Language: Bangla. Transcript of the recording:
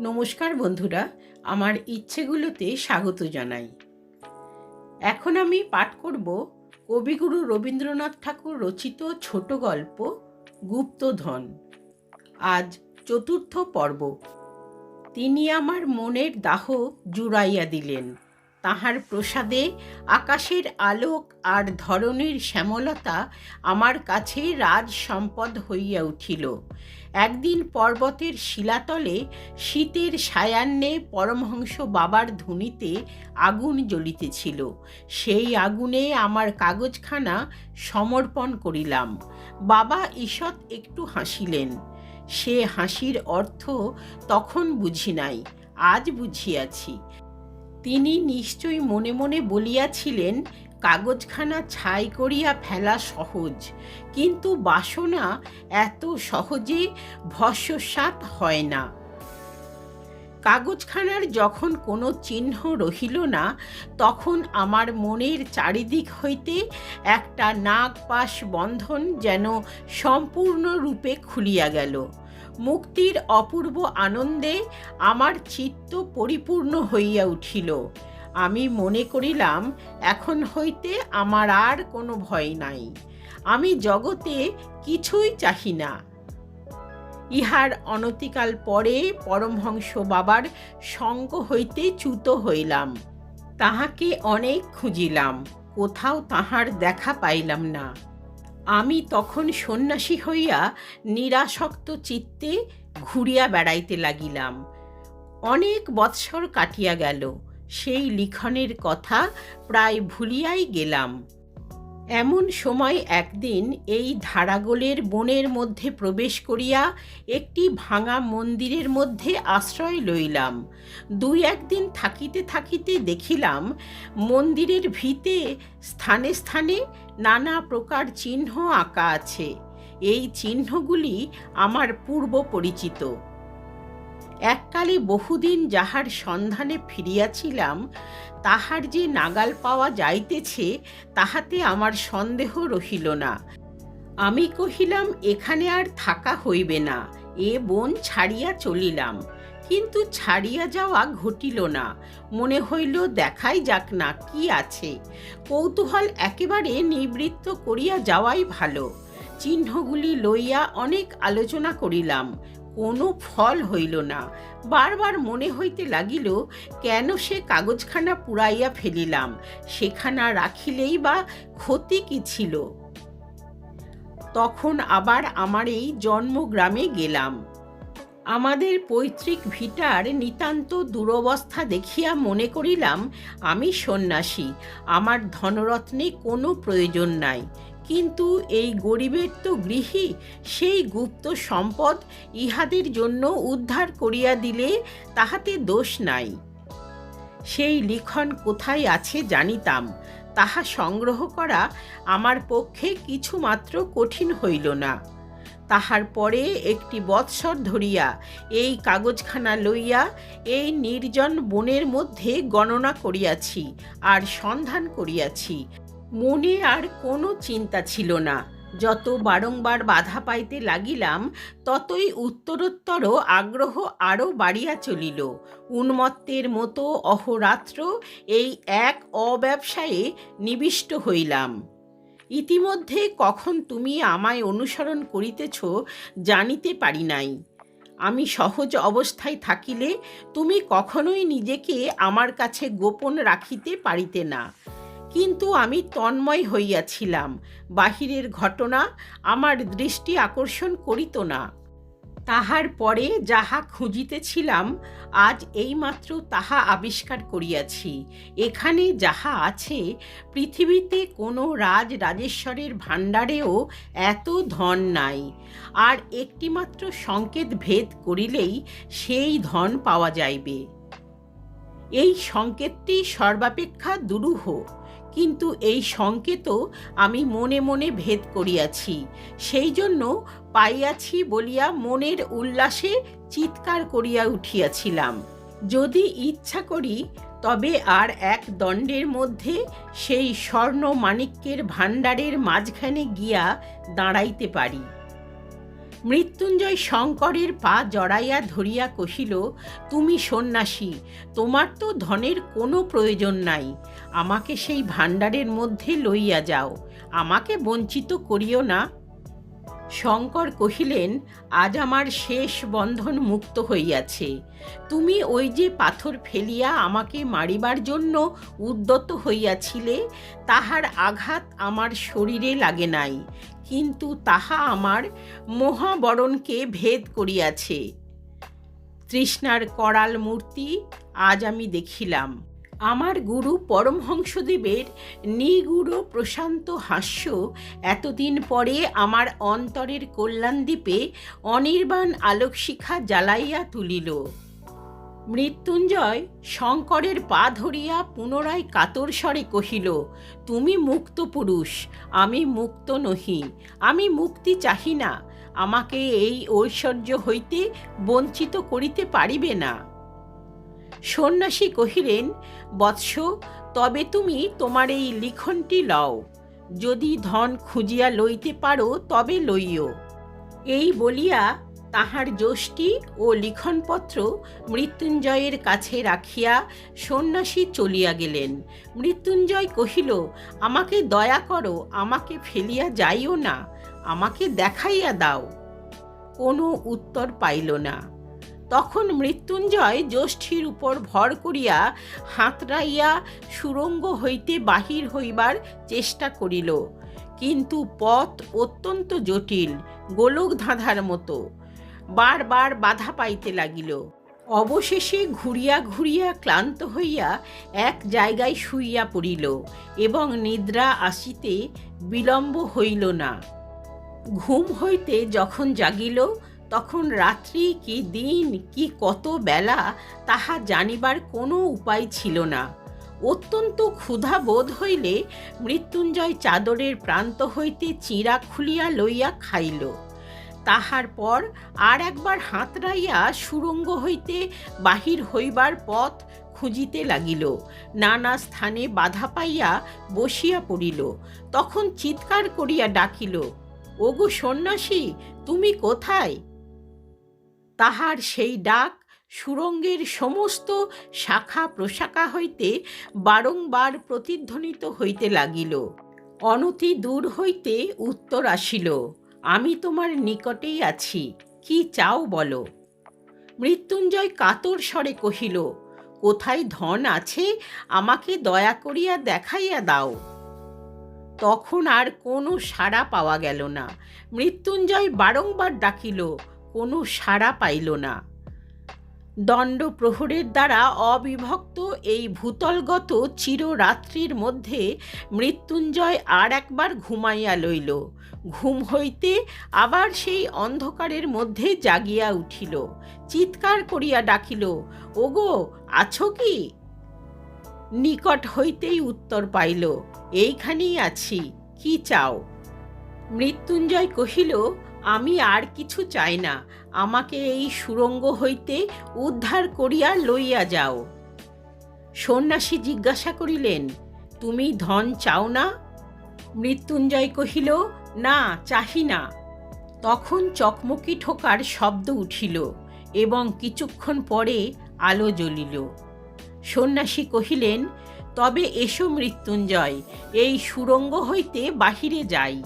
নমস্কার বন্ধুরা, আমার ইচ্ছেগুলোতে স্বাগত জানাই। এখন আমি পাঠ করব কবিগুরু রবীন্দ্রনাথ ঠাকুর রচিত ছোট গল্প গুপ্তধন। আজ চতুর্থ পর্ব। তিনি আমার মনের দাহ জুড়াইয়া দিলেন। তাহার প্রসাদে আকাশের আলোক আর ধরনের শ্যামলতা আমার কাছে রাজ সম্পদ হইয়া উঠিল। একদিন পর্বতের শিলাতলে শীতের সায়ান্নে পরমহংস বাবার ধুনিতে আগুন জ্বলিতেছিল। সেই আগুনে আমার কাগজখানা সমর্পণ করিলাম। বাবা ঈষৎ একটু হাসিলেন। সে হাসির অর্থ তখন বুঝি নাই, আজ বুঝিয়াছি। তিনি নিশ্চয়ই মনে মনে বলিয়াছিলেন, কাগজখানা ছাই করিয়া ফেলা সহজ, কিন্তু বাসনা এত সহজে ভস্যসাত হয় না। কাগজখানার যখন কোনো চিহ্ন রহিল না, তখন আমার মনের চারিদিক হইতে একটা নাগ পাশ বন্ধন যেন সম্পূর্ণরূপে খুলিয়া গেল। মুক্তির অপূর্ব আনন্দে আমার চিত্ত পরিপূর্ণ হইয়া উঠিল। আমি মনে করিলাম, এখন হইতে আমার আর কোনো ভয় নাই। আমি জগতে কিছুই চাহি না। ইহার অনতিকাল পরে পরমহংস বাবার সঙ্গ হইতে চ্যুত হইলাম। তাহাকে অনেক খুঁজিলাম, কোথাও তাহার দেখা পাইলাম না। আমি তখন সন্ন্যাসী হইয়া নিরাসক্ত চিত্তে ঘুরিয়া বেড়াইতে লাগিলাম। অনেক বৎসর কাটিয়া গেল, সেই লিখনের কথা প্রায় ভুলিয়াই গেলাম। এমন সময় একদিন এই ধারাগোলের বনের মধ্যে প্রবেশ করিয়া একটি ভাঙা মন্দিরের মধ্যে আশ্রয় লইলাম। দুই একদিন থাকিতে থাকিতে দেখিলাম মন্দিরের ভিতে স্থানে স্থানে নানা প্রকার চিহ্ন আঁকা আছে। এই চিহ্নগুলি আমার পূর্ব পরিচিত। এককালে বহুদিন যাহার সন্ধানে ফিরিয়াছিলাম, তাহার যে নাগাল পাওয়া যাইতেছে, তাহাতে আমার সন্দেহ রহিল না। আমি কহিলাম, এখানে আর থাকা হইবে না, এ বন ছাড়িয়া চলিলাম। কিন্তু ছাড়িয়া যাওয়া ঘটিল না, মনে হইল দেখাই যাক না কি আছে। কৌতূহল একেবারে নিবৃত্ত করিয়া যাওয়াই ভালো। চিহ্নগুলি লইয়া অনেক আলোচনা করিলাম কোনো ফল হইল না। বারবার মনে হইতে লাগিল, কেন সে কাগজখানা পুড়াইয়া ফেলিলাম, সেখানা রাখিলেই বা ক্ষতি কি ছিল? তখন আবার আমার এই জন্মগ্রামে গেলাম। আমাদের পৈতৃক ভিটার নিতান্ত দুরবস্থা দেখিয়া মনে করিলাম, আমি সন্ন্যাসী, আমার ধনরত্নে কোনো প্রয়োজন নাই। কিন্তু এই গরিবের তো গৃহী, সেই গুপ্ত সম্পদ ইহাদের জন্য উদ্ধার করিয়া দিলে তাহাতে দোষ নাই। সেই লিখন কোথায় আছে জানিতাম, তাহা সংগ্রহ করা আমার পক্ষে কিছুমাত্র কঠিন হইল না। তাহার পরে একটি বৎসর ধরিয়া এই কাগজখানা লইয়া এই নির্জন বনের মধ্যে গণনা করিয়াছি আর সন্ধান করিয়াছি। মনে আর কোনো চিন্তা ছিল না। যত বারংবার বাধা পাইতে লাগিলাম, ততই উত্তরোত্তর আগ্রহ আরও বাড়িয়া চলিল। উন্মত্তের মতো অহরাত্র এই এক অব্যবসায়ে নিবিষ্ট হইলাম। ইতিমধ্যে কখন তুমি আমায় অনুসরণ করিতেছ জানিতে পারি নাই। আমি সহজ অবস্থায় থাকিলে তুমি কখনোই নিজেকে আমার কাছে গোপন রাখিতে পারিতে না। কিন্তু আমি তন্ময় হইয়াছিলাম। বাহিরের ঘটনা আমার দৃষ্টি আকর্ষণ করিত না। তাহার পরে যাহা খুঁজিতেছিলাম, আজ এইমাত্র তাহা আবিষ্কার করিয়াছি। এখানে যাহা আছে, পৃথিবীতে কোনো রাজ রাজেশ্বরের ভাণ্ডারেও এত ধন নাই। আর একটিমাত্র সংকেত ভেদ করিলেই সেই ধন পাওয়া যাইবে। এই সংকেতটি সর্বাপেক্ষা দুরূহ। কিন্তু এই সংকেতও আমি মনে মনে ভেদ করিয়াছি। সেই জন্য পাইয়াছি বলিয়া মনের উল্লাসে চিৎকার করিয়া উঠিয়াছিলাম। যদি ইচ্ছা করি, তবে আর এক দণ্ডের মধ্যে সেই স্বর্ণ মাণিক্যের ভাণ্ডারের মাঝখানে গিয়া দাঁড়াইতে পারি। মৃত্যুঞ্জয় শঙ্করের পা জড়াইয়া ধরিয়া কহিল, তুমি সন্ন্যাসী, তোমার তো ধনের কোনো প্রয়োজন নাই। আমাকে সেই ভাণ্ডারের মধ্যে লইয়া যাও। আমাকে বঞ্চিত করিও না। শঙ্কর কহিলেন, আজ আমার শেষ বন্ধন মুক্ত হইয়াছে। তুমি ওই যে পাথর ফেলিয়া আমাকে মারিবার জন্য উদ্যত হইয়াছিলে, তাহার আঘাত আমার শরীরে লাগে নাই। কিন্তু তাহা আমার মহাবরণকে ভেদ করিয়াছে। তৃষ্ণার করাল মূর্তি আজ আমি দেখিলাম। আমার গুরু পরমহংসদেবের নিগুড় প্রশান্ত হাস্য এতদিন পরে আমার অন্তরের কল্যাণদ্বীপে অনির্বাণ আলোকশিখা জ্বালাইয়া তুলিল। মৃত্যুঞ্জয় শঙ্করের পা ধরিয়া পুনরায় কাতর স্বরে কহিল, তুমি মুক্ত পুরুষ, আমি মুক্ত নহি, আমি মুক্তি চাহি না, আমাকে এই ঐশ্বর্য হইতে বঞ্চিত করিতে পারিবে না। সন্ন্যাসী কহিলেন, বৎস, তবে তুমি তোমার এই লিখনটি লও। যদি ধন খুঁজিয়া লইতে পারো, তবে লইও। এই বলিয়া তাহার যষ্টি ও লিখনপত্র মৃত্যুঞ্জয়ের কাছে রাখিয়া সন্ন্যাসী চলিয়া গেলেন। মৃত্যুঞ্জয় কহিল, আমাকে দয়া করো, আমাকে ফেলিয়া যাইও না, আমাকে দেখাইয়া দাও। কোনো উত্তর পাইল না। তখন মৃত্যুঞ্জয় জ্যোষ্ঠীর উপর ভর করিয়া হাতড়াইয়া সুরঙ্গ হইতে বাহির হইবার চেষ্টা করিল। কিন্তু পথ অত্যন্ত জটিল গোলক ধাঁধার মতো। বারবার বাধা পাইতে লাগিল। অবশেষে ঘুরিয়া ঘুরিয়া ক্লান্ত হইয়া এক জায়গায় শুইয়া পড়িল এবং নিদ্রা আসিতে বিলম্ব হইল না। ঘুম হইতে যখন জাগিল তখন রাত্রি কি দিন কি কত বেলা তাহা জানিবার কোনো উপায় ছিল না। অত্যন্ত ক্ষুধা বোধ হইলে মৃত্যুঞ্জয় চাদরের প্রান্ত হইতে চিঁড়া খুলিয়া লইয়া খাইল। তাহার পর আর একবার হাতড়াইয়া সুরঙ্গ হইতে বাহির হইবার পথ খুঁজিতে লাগিল। নানা স্থানে বাধা পাইয়া বসিয়া পড়িল। তখন চিৎকার করিয়া ডাকিল, ওগো সন্ন্যাসী, তুমি কোথায়? তাহার সেই ডাক সুরঙ্গের সমস্ত শাখা প্রশাখা হইতে বারংবার প্রতিধ্বনিত হইতে লাগিল। অনতি দূর হইতে উত্তর আসিল, আমি তোমার নিকটেই আছি, কি চাও বলো? মৃত্যুঞ্জয় কাতর স্বরে কহিল, কোথায় ধন আছে আমাকে দয়া করিয়া দেখাইয়া দাও। তখন আর কোনো সাড়া পাওয়া গেল না। মৃত্যুঞ্জয় বারংবার ডাকিল কোনো সাড়া পাইল না। দণ্ড প্রহরের দ্বারা অবিভক্ত এই ভূতলগত চিররাত্রির মধ্যে মৃত্যুঞ্জয় আর একবার ঘুমাইয়া লইল। ঘুম হইতে আবার সেই অন্ধকারের মধ্যে জাগিয়া উঠিল। চিৎকার করিয়া ডাকিল, ওগো, আছো কি? নিকট হইতেই উত্তর পাইল, এইখানেই আছি, কি চাও? মৃত্যুঞ্জয় কহিল আমি আর কিছু চাই না। আমাকে এই সুরঙ্গ হইতে উদ্ধার করিয়া লইয়া যাও। সন্ন্যাসী জিজ্ঞাসা করিলেন, তুমি ধন চাও না? মৃত্যুঞ্জয় কহিল, না, চাহি না। তখন চকমকি ঠোকার শব্দ উঠিল এবং কিছুক্ষণ পরে আলো জ্বলিল। সন্ন্যাসী কহিলেন, তবে এসো মৃত্যুঞ্জয়, এই সুরঙ্গ হইতে বাহিরে যাই।